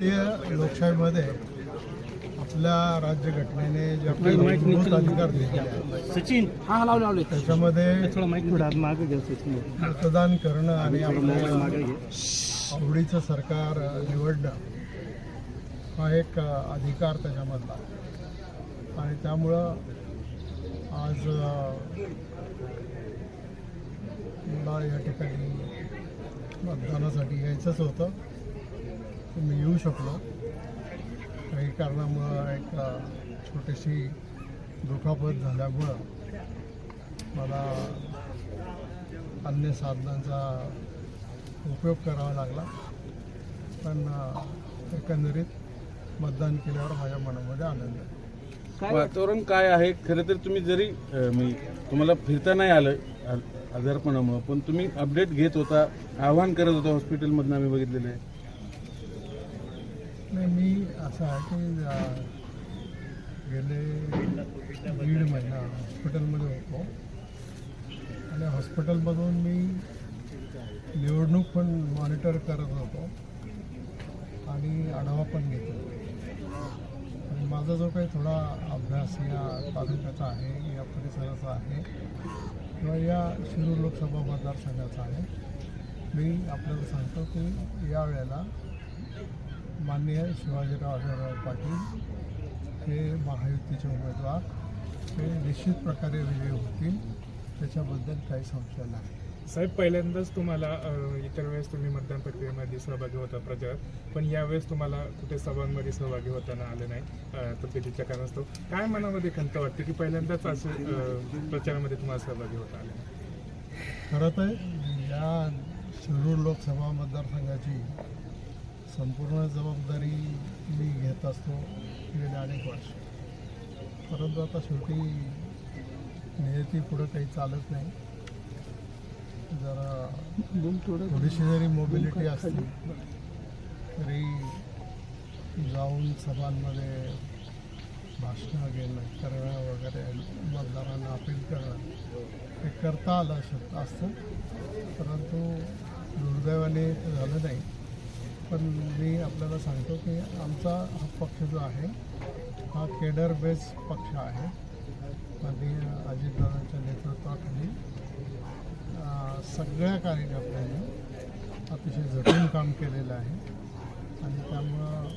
ते लोकशाहीमध्ये आपल्या राज्यघटनेने जे आपल्याला मूलभूत अधिकार आहेत सचिन हा लावले लावले. त्याच्यामध्ये मतदान करणं आणि आपल्या मागे घे आवडीचं सरकार निवडणं हा एक अधिकार त्याच्यामधला. आणि त्यामुळं आज मला या ठिकाणी मतदानासाठी यायचंच होतं. मी येऊ शकलो. कारणामुळं एक छोटीशी दुखापत झाल्यामुळं मला अन्य साधनांचा उपयोग करावा लागला. पण एकंदरीत मतदान केल्यावर माझ्या मनामध्ये आनंद आहे. वातावरण काय आहे? खरं तर तुम्ही जरी मी तुम्हाला फिरता नाही आलं आजारपणामुळं पण तुम्ही अपडेट घेत होता आव्हान करत होता हॉस्पिटलमधनं आम्ही बघितलेलं आहे. नाही मी असं आहे की गेले दीड महिना हॉस्पिटलमध्ये होतो. आणि हॉस्पिटलमधून मी निवडणूक पण मॉनिटर करत होतो आणि आढावा पण घेतो आणि माझा जो काही थोडा अभ्यास या तालुक्याचा आहे या परिसराचा आहे किंवा या शिरूर लोकसभा मतदारसंघाचा आहे मी आपल्याला सांगतो की यावेळेला माननीय शिवाजीराव आढळराव पाटील हे महायुतीचे उमेदवार. हे निश्चित प्रकारे विजयी होतील. त्याच्याबद्दल काही संशय नाही. साहेब पहिल्यांदाच तुम्हाला अ, इतर वेळेस तुम्ही मतदान प्रक्रियेमध्ये सहभागी होता प्रचार पण यावेळेस तुम्हाला कुठे सभांमध्ये सहभागी होताना आलं नाही अ, तब्येतीच्या कारणास्तव. काय मनामध्ये खंत वाटते की पहिल्यांदाच असं अ, प्रचारामध्ये तुम्हाला सहभागी होता आलं नाही? खरं तर या शिरूर लोकसभा मतदारसंघाची संपूर्ण जबाबदारी मी घेत असतो गेले अनेक वर्ष. परंतु आता शेवटी नियती पुढं काही चालत नाही. जरा थोडीशी जरी मोबिलिटी असली तरी जाऊन सभांमध्ये भाषणं घेणं करणं वगैरे मतदारांना अपील करणं हे करता आलं शक असतं. परंतु दुर्दैवाने झालं नाही. पण मी आपल्याला सांगतो की आमचा हा पक्ष जो आहे हा केडर बेस पक्ष आहे. माननीय अजितदादांच्या नेतृत्वाखाली सगळ्या कार्यकर्त्यांनी अतिशय झटून काम केलेलं आहे. आणि त्यामुळं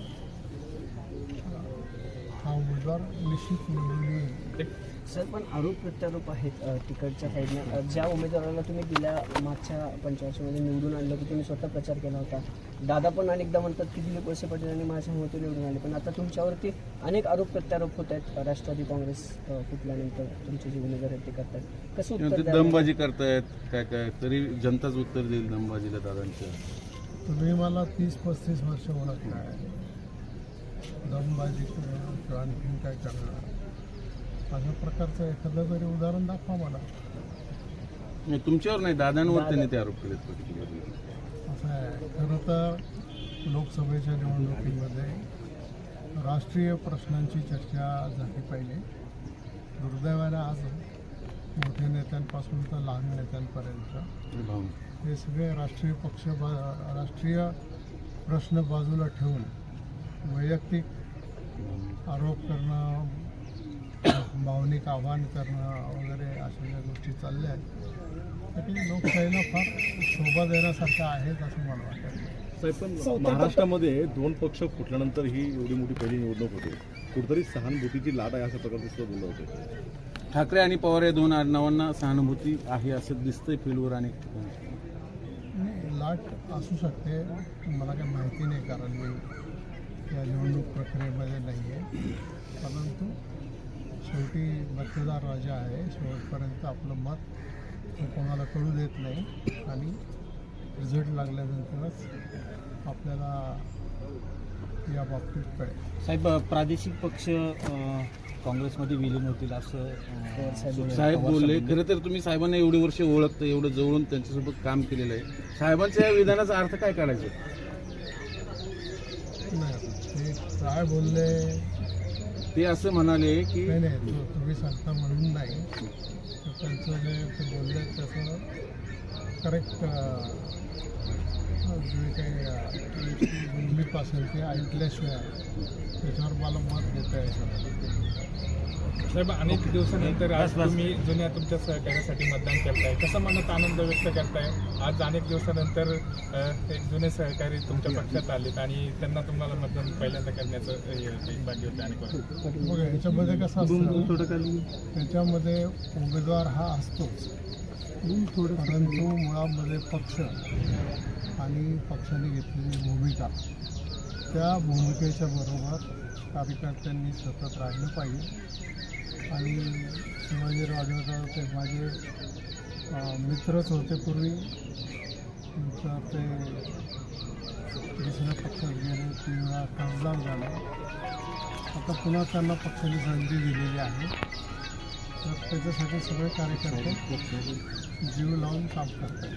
हा उमेदवार निश्चित निवडून येईल. सर पण आरोप प्रत्यारोप आहेत तिकडच्या साईडने. ज्या उमेदवाराला तुम्ही गेल्या मागच्या पंचवर्षामध्ये निवडून आणलं की तुम्ही स्वतः प्रचार केला होता. दादा पण अनेकदा म्हणतात की दिलीप वळसे पाटील आणि माझ्यामुळे ते निवडून आले पण आता तुमच्यावरती अनेक आरोप प्रत्यारोप होत आहेत. राष्ट्रवादी काँग्रेस फुटल्यानंतर तुमचे जे उमेदवार आहेत ते करतात कसं? दमबाजी करतायत काय काय तरी जनताच उत्तर देईल दमबाजीला दादांच्या तुम्ही मला तीस पस्तीस वर्ष ओळखलं आहे. दमबाजी करणं किंवा आणखीन काय करणं अशा प्रकारचं एखादं तरी उदाहरण दाखवा मला. तुमच्यावर नाही दादांवर त्यांनी ते आरोप केलेत particularly. असं आहे खरं तर लोकसभेच्या निवडणुकीमध्ये राष्ट्रीय प्रश्नांची चर्चा झाली पाहिजे दुर्दैवाने आज मोठ्या नेत्यांपासून तर लहान नेत्यांपर्यंत हे सगळे राष्ट्रीय पक्ष बा राष्ट्रीय प्रश्न बाजूला ठेवून वैयक्तिक आरोप करणं भावनिक आव्हान करणं वगैरे अशा ज्या गोष्टी चालल्या आहेत तर ते लोकशाहीला फार शोभा देण्यासारखं आहेत असं मला वाटतं. साहेब पण महाराष्ट्रामध्ये दोन पक्ष फुटल्यानंतर ही एवढी मोठी पहिली निवडणूक होते. कुठेतरी सहानुभूतीची लाट आहे अशा प्रकारचं सुद्धा बोललं होतं. ठाकरे आणि पवार या दोन आडनावांना सहानुभूती आहे असं दिसतंय फील्डवर आणि नाही लाट असू शकते. मला काही माहिती नाही कारण मी या निवडणूक प्रक्रियेमध्ये नाही आहे परंतु शेवटी मतदार राजा आहे. शेवटपर्यंत आपलं मत कोणाला कळू देत नाही. आणि रिझल्ट लागल्यानंतरच आपल्याला या बाबतीत कळेल. साहेब प्रादेशिक पक्ष काँग्रेसमध्ये विलीन होतील असं साहेब बोलले. खरं तर तुम्ही साहेबांना एवढी वर्ष ओळखतं एवढं जवळून त्यांच्यासोबत काम केलेलं आहे. साहेबांच्या या विधानाचा अर्थ काय काढायचा? नाही ते काय बोलले ते असं म्हणाले की नाही नाही तो तुम्ही सांगता म्हणून नाही. तर त्यांचं जे ते बोलले त्याचं करेक्ट जे काही भूमिका असेल ते ऐकल्याशिवाय त्याच्यावर मला मत देता येतं साहेब अनेक दिवसानंतर आज तुम्ही जुन्या तुमच्या सहकार्यासाठी मतदान करताय कसं मनात आनंद व्यक्त करताय? आज अनेक दिवसानंतर एक जुने सहकारी तुमच्या पक्षात आलेत आणि त्यांना तुम्हाला मतदान पहिल्यांदा करण्याचं भाग्य होतं. आणि कोण बघा याच्यामध्ये कसं असतं थोडं खाली त्याच्यामध्ये उमेदवार हा असतोच. परंतु मुळामध्ये पक्ष आणि पक्षाने घेतलेली भूमिका. त्या भूमिकेच्या बरोबर कार्यकर्त्यांनी सतत राहिलं पाहिजे. आणि शिवाजी राजवकर ते माझे मित्रच होते पूर्वी तर ते दुसऱ्या पक्षात गेले तीन वेळा खासदार झाले. आता पुन्हा त्यांना पक्षाने संधी दिलेली आहे. तर त्याच्यासाठी सगळे कार्यकर्ते जीव लावून काम करतात.